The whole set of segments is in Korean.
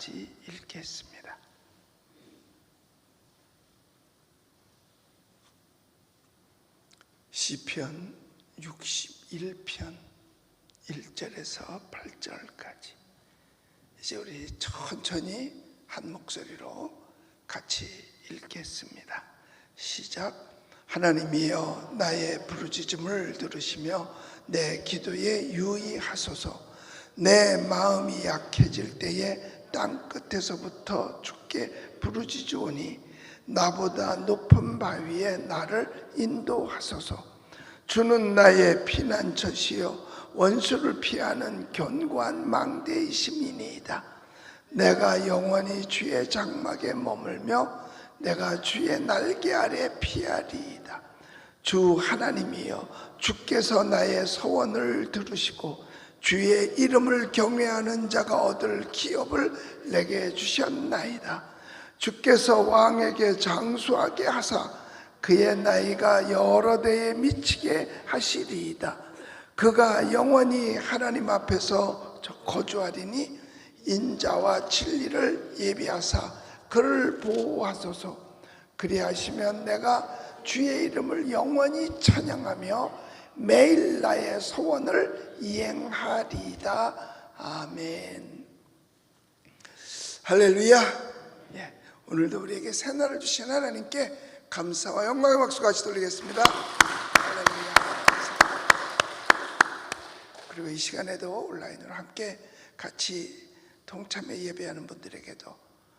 같이 읽겠습니다. 시편 61편 1절에서 8절까지 이제 우리 천천히 한 목소리로 같이 읽겠습니다. 시작. 하나님이여 나의 부르짖음을 들으시며 내 기도에 유의하소서. 내 마음이 약해질 때에 땅 끝에서부터 주께 부르짖으오니 나보다 높은 바위에 나를 인도하소서. 주는 나의 피난처시요 원수를 피하는 견고한 망대이심이니이다. 내가 영원히 주의 장막에 머물며 내가 주의 날개 아래 피하리이다. 주 하나님이여 주께서 나의 소원을 들으시고 주의 이름을 경외하는 자가 얻을 기업을 내게 주셨나이다. 주께서 왕에게 장수하게 하사 그의 나이가 여러 대에 미치게 하시리이다. 그가 영원히 하나님 앞에서 거주하리니 인자와 진리를 예비하사 그를 보호하소서. 그리하시면 내가 주의 이름을 영원히 찬양하며 매일 나의 소원을 이행하리이다. 아멘. 할렐루야. 예, 오늘도 우리에게 새날을 주신 하나님께 감사와 영광의 박수 같이 돌리겠습니다. 할렐루야. 그리고 이 시간에도 온라인으로 함께 같이 동참에 예배하는 분들에게도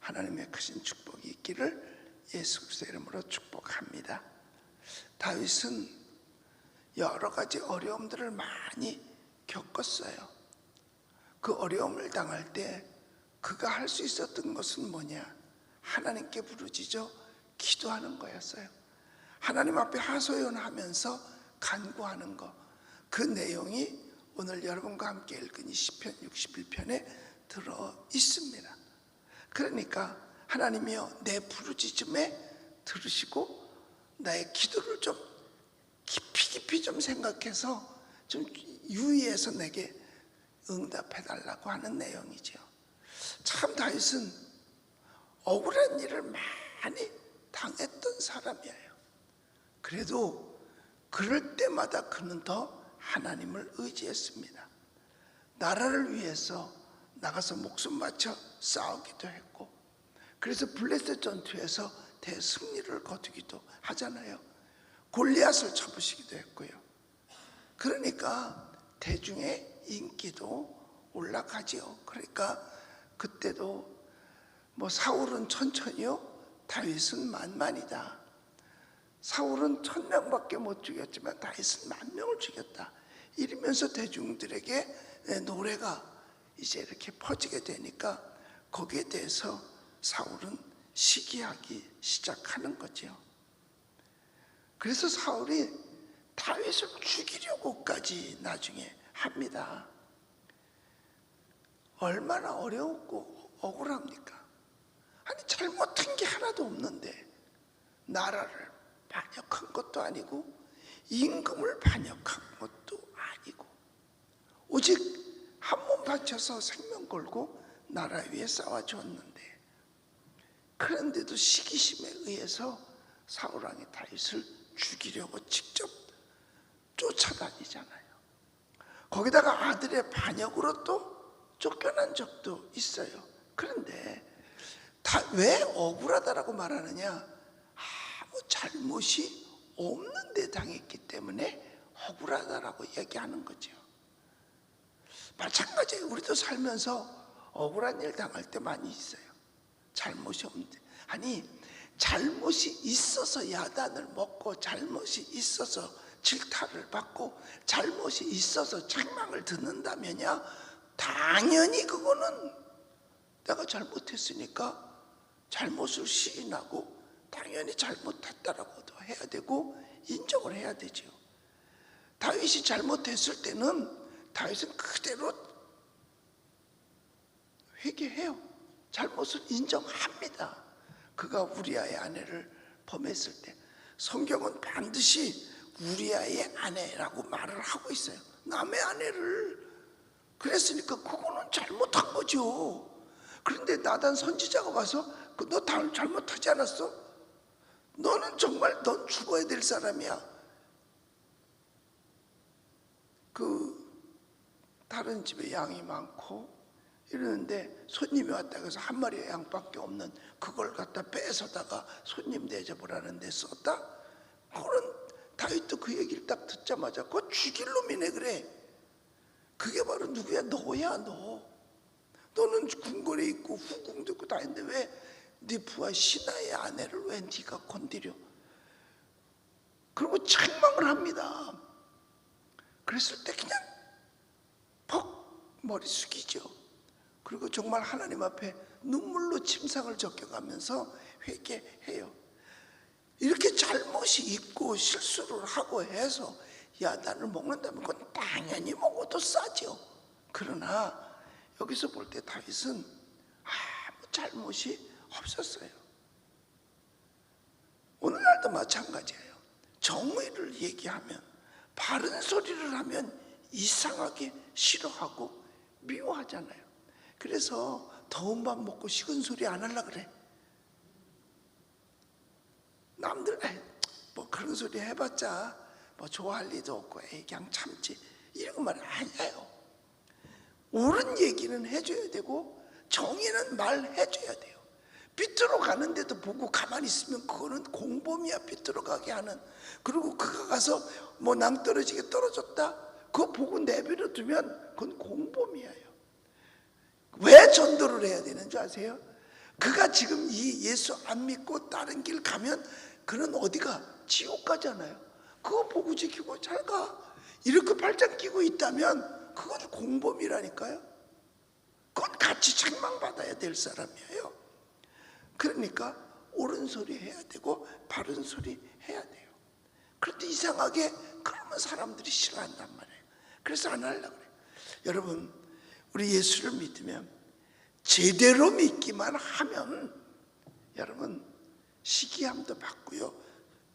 하나님의 크신 축복이 있기를 예수 그리스도 이름으로 축복합니다. 다윗은 여러 가지 어려움들을 많이 겪었어요. 그 어려움을 당할 때 그가 할 수 있었던 것은 뭐냐? 하나님께 부르짖어 기도하는 거였어요. 하나님 앞에 하소연하면서 간구하는 거. 그 내용이 오늘 여러분과 함께 읽은 이 시편 61편에 들어 있습니다. 그러니까 하나님이여 내 부르짖음에 들으시고 나의 기도를 좀 깊이 깊이 좀 생각해서 좀 유의해서 내게 응답해 달라고 하는 내용이죠. 참 다윗은 억울한 일을 많이 당했던 사람이에요. 그래도 그럴 때마다 그는 더 하나님을 의지했습니다. 나라를 위해서 나가서 목숨 바쳐 싸우기도 했고, 그래서 블레셋 전투에서 대승리를 거두기도 하잖아요. 골리앗을 쳐부시기도 했고요. 그러니까 대중의 인기도 올라가지요. 그러니까 그때도 뭐 사울은 천천히요, 다윗은 만만이다. 사울은 천 명밖에 못 죽였지만 다윗은 만 명을 죽였다. 이러면서 대중들에게 노래가 이제 이렇게 퍼지게 되니까 거기에 대해서 사울은 시기하기 시작하는 거죠. 그래서 사울이 다윗을 죽이려고까지 나중에 합니다. 얼마나 어려웠고 억울합니까? 아니 잘못한 게 하나도 없는데 나라를 반역한 것도 아니고 임금을 반역한 것도 아니고 오직 한 몸 바쳐서 생명 걸고 나라 위에 싸워줬는데 그런데도 시기심에 의해서 사울왕이 다윗을 죽이려고 직접 쫓아다니잖아요. 거기다가 아들의 반역으로 또 쫓겨난 적도 있어요. 그런데 다 왜 억울하다라고 말하느냐? 아무 잘못이 없는데 당했기 때문에 억울하다라고 얘기하는 거죠. 마찬가지예요. 우리도 살면서 억울한 일 당할 때 많이 있어요. 잘못이 없는데. 아니, 잘못이 있어서 야단을 먹고, 잘못이 있어서 질타를 받고, 잘못이 있어서 책망을 듣는다면야, 당연히 그거는 내가 잘못했으니까 잘못을 시인하고, 당연히 잘못했다라고도 해야 되고, 인정을 해야 되죠. 다윗이 잘못했을 때는 다윗은 그대로 회개해요. 잘못을 인정합니다. 그가 우리아의 아내를 범했을 때 성경은 반드시 우리아의 아내라고 말을 하고 있어요. 남의 아내를 그랬으니까 그거는 잘못한 거죠. 그런데 나단 선지자가 와서 그너 잘못하지 않았어? 너는 정말 넌 죽어야 될 사람이야. 그 다른 집에 양이 많고 이러는데 손님이 왔다 그래서 한 마리의 양밖에 없는 그걸 갖다 뺏어다가 손님 대접을 하는데 썼다? 그런 다윗도 그 얘기를 딱 듣자마자 그거 죽일 놈이네 그래. 그게 바로 누구야? 너야 너. 너는 궁궐에 있고 후궁도 있고 다 있는데 왜 네 부하 신하의 아내를 왜 네가 건드려? 그리고 책망을 합니다. 그랬을 때 그냥 퍽 머리 숙이죠. 그리고 정말 하나님 앞에 눈물로 침상을 적혀가면서 회개해요. 이렇게 잘못이 있고 실수를 하고 해서 야단을 먹는다면 그건 당연히 먹어도 싸죠. 그러나 여기서 볼 때 다윗은 아무 잘못이 없었어요. 오늘날도 마찬가지예요. 정의를 얘기하면 바른 소리를 하면 이상하게 싫어하고 미워하잖아요. 그래서 더운 밥 먹고 식은 소리 안 하려 그래. 남들 뭐 그런 소리 해봤자 뭐 좋아할 리도 없고 에이, 그냥 참지 이런 말 아니에요. 옳은 얘기는 해줘야 되고 정의는 말해줘야 돼요. 삐뚤어 가는데도 보고 가만히 있으면 그거는 공범이야 삐뚤어 가게 하는 그리고 그가 가서 뭐 낭떠러지게 떨어졌다 그거 보고 내버려 두면 그건 공범이에요 왜 전도를 해야 되는 줄 아세요? 그가 지금 이 예수 안 믿고 다른 길 가면 그는 어디가 지옥 가잖아요 그거 보고 지키고 잘 가 이렇게 발장 끼고 있다면 그건 공범이라니까요 그건 같이 책망받아야 될 사람이에요 그러니까 옳은 소리 해야 되고 바른 소리 해야 돼요. 그런데 이상하게 그러면 사람들이 싫어한단 말이에요. 그래서 안 하려고 그래요. 여러분, 우리 예수를 믿으면 제대로 믿기만 하면 여러분 시기함도 받고요.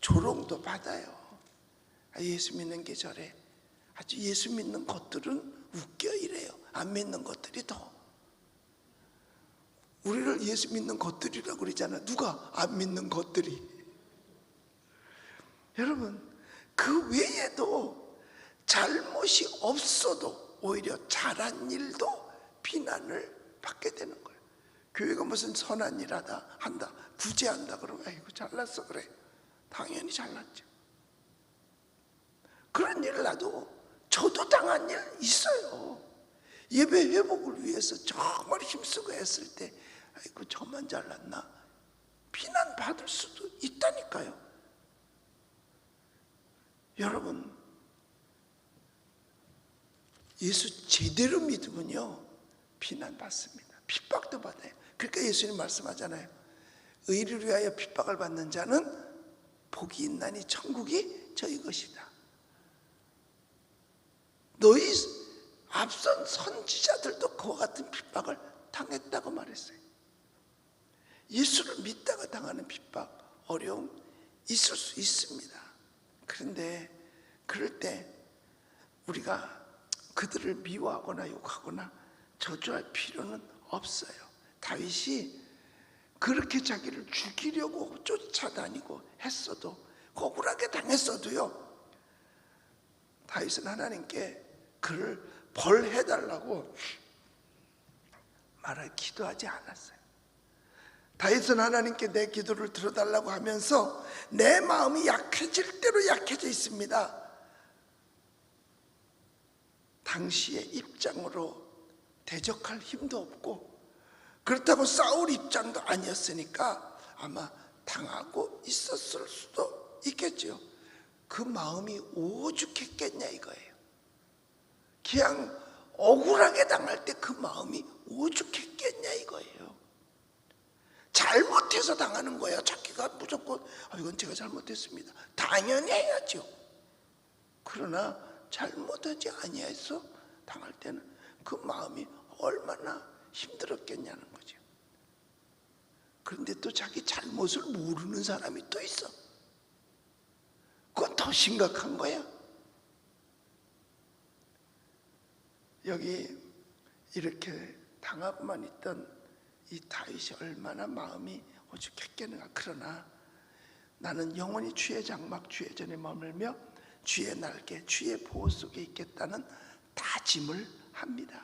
조롱도 받아요. 아, 예수 믿는 게 저래. 아주 예수 믿는 것들은 웃겨 이래요. 안 믿는 것들이 더 우리를 예수 믿는 것들이라고 그러잖아. 누가 안 믿는 것들이. 여러분, 그 외에도 잘못이 없어도 오히려 잘한 일도 비난을 받게 되는 거예요. 교회가 무슨 선한 일 하다, 한다, 구제한다 그러면, 아이고, 잘났어. 그래. 당연히 잘났죠. 그런 일 나도 저도 당한 일 있어요. 예배 회복을 위해서 정말 힘쓰고 했을 때 아이고 저만 잘났나 비난 받을 수도 있다니까요. 여러분 예수 제대로 믿으면요 비난 받습니다. 핍박도 받아요. 그러니까 예수님 말씀하잖아요. 의를 위하여 핍박을 받는 자는 복이 있나니 천국이 저희 것이다. 너희 앞선 선지자들도 그와 같은 핍박을 당했다고 말했어요. 예수를 믿다가 당하는 핍박, 어려움 있을 수 있습니다. 그런데 그럴 때 우리가 그들을 미워하거나 욕하거나 저주할 필요는 없어요. 다윗이 그렇게 자기를 죽이려고 쫓아다니고 했어도 억울하게 당했어도요. 다윗은 하나님께 그를 벌해달라고 말할 기도하지 않았어요. 다윗은 하나님께 내 기도를 들어달라고 하면서 내 마음이 약해질 대로 약해져 있습니다. 당시의 입장으로 대적할 힘도 없고 그렇다고 싸울 입장도 아니었으니까 아마 당하고 있었을 수도 있겠죠. 그 마음이 오죽했겠냐 이거예요. 그냥 억울하게 당할 때 그 마음이 오죽했겠냐 이거예요. 잘못해서 당하는 거야. 자기가 무조건 아, 이건 제가 잘못했습니다. 당연히 해야죠. 그러나 잘못하지 아니해서 당할 때는 그 마음이 얼마나 힘들었겠냐는 거죠. 그런데 또 자기 잘못을 모르는 사람이 또 있어. 그건 더 심각한 거야. 여기 이렇게 당하고만 있던 이 다윗이 얼마나 마음이 오죽했겠는가 그러나 나는 영원히 주의 장막 주의 전에 머물며 주의 날개 주의 보호 속에 있겠다는 다짐을 합니다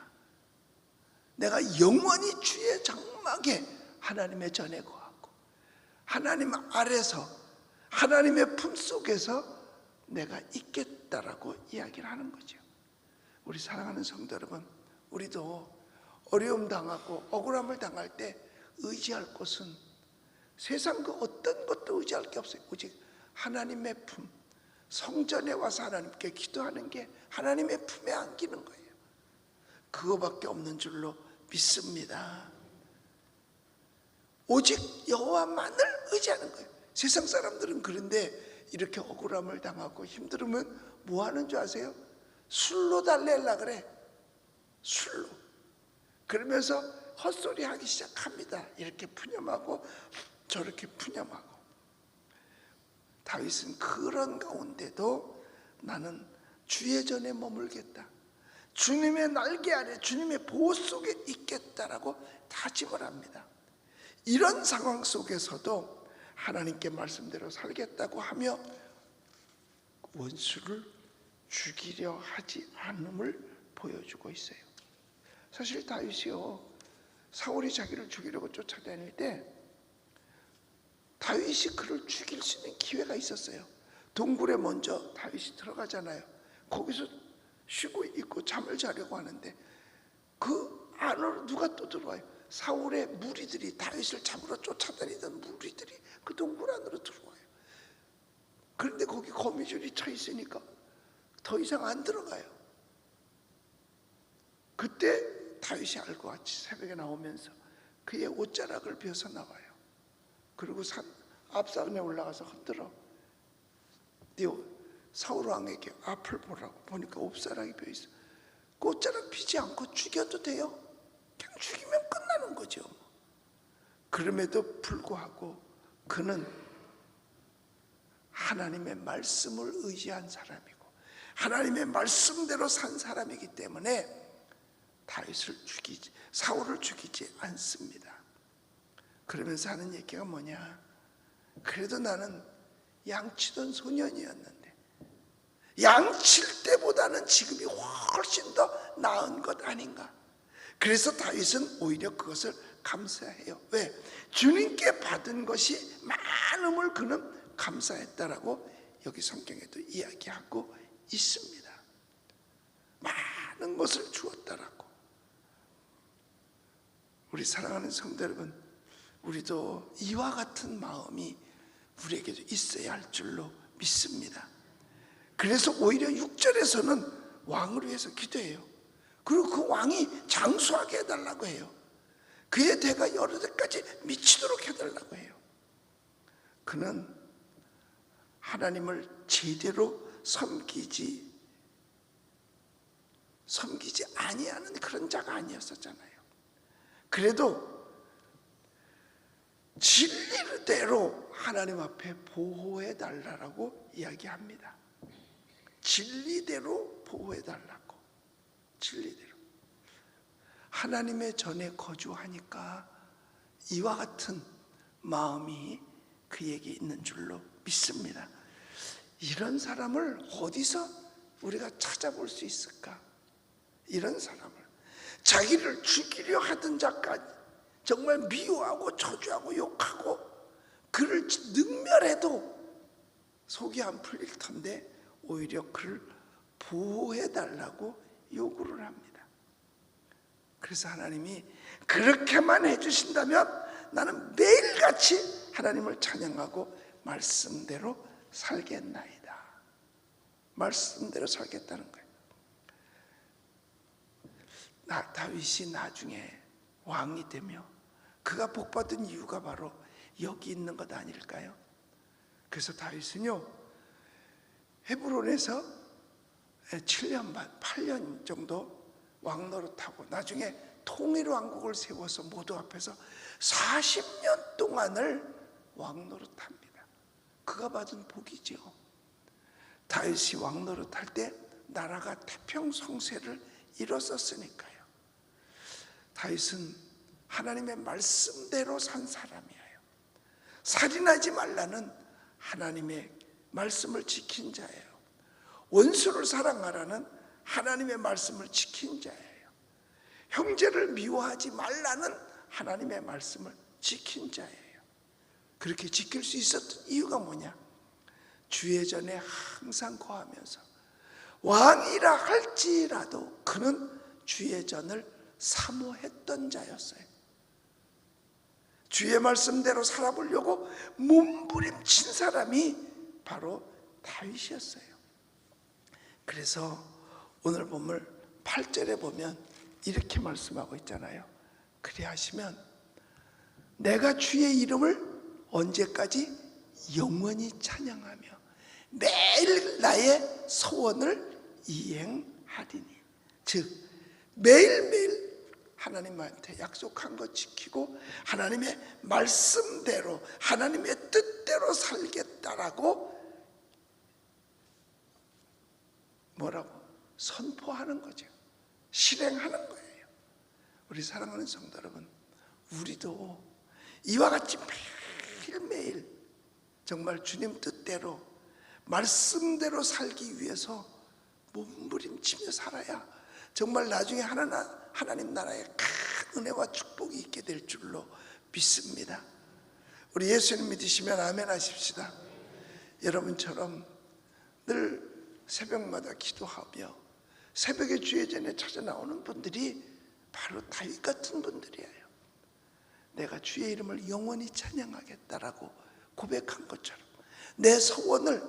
내가 영원히 주의 장막에 하나님의 전에 거하고 하나님 아래서 하나님의 품 속에서 내가 있겠다라고 이야기를 하는 거죠 우리 사랑하는 성도 여러분 우리도 어려움 당하고 억울함을 당할 때 의지할 곳은 세상 그 어떤 것도 의지할 게 없어요. 오직 하나님의 품, 성전에 와서 하나님께 기도하는 게 하나님의 품에 안기는 거예요. 그거밖에 없는 줄로 믿습니다. 오직 여호와만을 의지하는 거예요. 세상 사람들은 그런데 이렇게 억울함을 당하고 힘들으면 뭐 하는 줄 아세요? 술로 달래려 그래. 술로. 그러면서 헛소리 하기 시작합니다. 이렇게 푸념하고 저렇게 푸념하고. 다윗은 그런 가운데도 나는 주의 전에 머물겠다. 주님의 날개 아래 주님의 보호 속에 있겠다라고 다짐을 합니다. 이런 상황 속에서도 하나님께 말씀대로 살겠다고 하며 원수를 죽이려 하지 않음을 보여주고 있어요. 사실 다윗이요 사울이 자기를 죽이려고 쫓아다닐 때 다윗이 그를 죽일 수 있는 기회가 있었어요. 동굴에 먼저 다윗이 들어가잖아요. 거기서 쉬고 있고 잠을 자려고 하는데 그 안으로 누가 또 들어와요? 사울의 무리들이 다윗을 잡으러 쫓아다니던 무리들이 그 동굴 안으로 들어와요. 그런데 거기 거미줄이 쳐 있으니까 더 이상 안 들어가요. 그때 다윗이 알고 왔지 새벽에 나오면서 그의 옷자락을 벼서 나와요. 그리고 산 앞산에 올라가서 흔들어. 네 사울 왕에게 앞을 보라고 보니까 옷자락이 벼 있어. 그 옷자락 피지 않고 죽여도 돼요. 그냥 죽이면 끝나는 거죠. 그럼에도 불구하고 그는 하나님의 말씀을 의지한 사람이고 하나님의 말씀대로 산 사람이기 때문에 다윗을 죽이지 사울을 죽이지 않습니다. 그러면서 하는 얘기가 뭐냐? 그래도 나는 양치던 소년이었는데 양칠 때보다는 지금이 훨씬 더 나은 것 아닌가? 그래서 다윗은 오히려 그것을 감사해요. 왜? 주님께 받은 것이 많음을 그는 감사했다라고 여기 성경에도 이야기하고 있습니다. 많은 것을 주었다라고. 우리 사랑하는 성도 여러분, 우리도 이와 같은 마음이 우리에게도 있어야 할 줄로 믿습니다. 그래서 오히려 6절에서는 왕을 위해서 기도해요. 그리고 그 왕이 장수하게 해달라고 해요. 그의 대가 여러 대까지 미치도록 해달라고 해요. 그는 하나님을 제대로 섬기지 섬기지 아니하는 그런 자가 아니었었잖아요. 그래도 진리대로 하나님 앞에 보호해 달라고 이야기합니다. 진리대로 보호해 달라고. 진리대로. 하나님의 전에 거주하니까 이와 같은 마음이 그에게 있는 줄로 믿습니다. 이런 사람을 어디서 우리가 찾아볼 수 있을까? 이런 사람을 자기를 죽이려 하던 자까지 정말 미워하고 저주하고 욕하고 그를 능멸해도 속이 안 풀릴 텐데 오히려 그를 보호해 달라고 요구를 합니다. 그래서 하나님이 그렇게만 해주신다면 나는 매일같이 하나님을 찬양하고 말씀대로 살겠나이다. 말씀대로 살겠다는 거예요. 나, 다윗이 나중에 왕이 되며 그가 복받은 이유가 바로 여기 있는 것 아닐까요? 그래서 다윗은요 헤브론에서 7년 반, 8년 정도 왕노릇하고 나중에 통일 왕국을 세워서 모두 앞에서 40년 동안을 왕노릇합니다. 그가 받은 복이죠. 다윗이 왕노릇할 때 나라가 태평성세를 이뤘었으니까요. 다윗은 하나님의 말씀대로 산 사람이에요. 살인하지 말라는 하나님의 말씀을 지킨 자예요. 원수를 사랑하라는 하나님의 말씀을 지킨 자예요. 형제를 미워하지 말라는 하나님의 말씀을 지킨 자예요. 그렇게 지킬 수 있었던 이유가 뭐냐? 주의 전에 항상 거하면서 왕이라 할지라도 그는 주의 전을 사모했던 자였어요. 주의 말씀대로 살아보려고 몸부림친 사람이 바로 다윗이었어요. 그래서 오늘 본문 8절에 보면 이렇게 말씀하고 있잖아요. 그리 하시면 내가 주의 이름을 언제까지 영원히 찬양하며 매일 나의 소원을 이행하리니 즉 매일매일 하나님한테 약속한 것 지키고 하나님의 말씀대로 하나님의 뜻대로 살겠다라고 뭐라고 선포하는 거죠. 실행하는 거예요. 우리 사랑하는 성도 여러분, 우리도 이와 같이 매일매일 정말 주님 뜻대로 말씀대로 살기 위해서 몸부림치며 살아야 정말 나중에 하나, 하나님 나라의 큰 은혜와 축복이 있게 될 줄로 믿습니다. 우리 예수님 믿으시면 아멘 하십시다. 여러분처럼 늘 새벽마다 기도하며 새벽에 주의 전에 찾아 나오는 분들이 바로 다윗 같은 분들이에요. 내가 주의 이름을 영원히 찬양하겠다라고 고백한 것처럼 내 소원을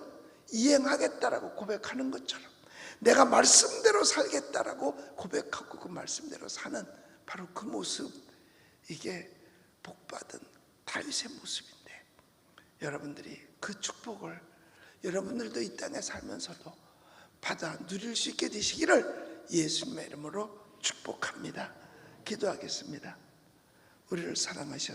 이행하겠다라고 고백하는 것처럼 내가 말씀대로 살겠다라고 고백하고 그 말씀대로 사는 바로 그 모습 이게 복받은 다윗의 모습인데 여러분들이 그 축복을 여러분들도 이 땅에 살면서도 받아 누릴 수 있게 되시기를 예수님의 이름으로 축복합니다. 기도하겠습니다. 우리를 사랑하셔서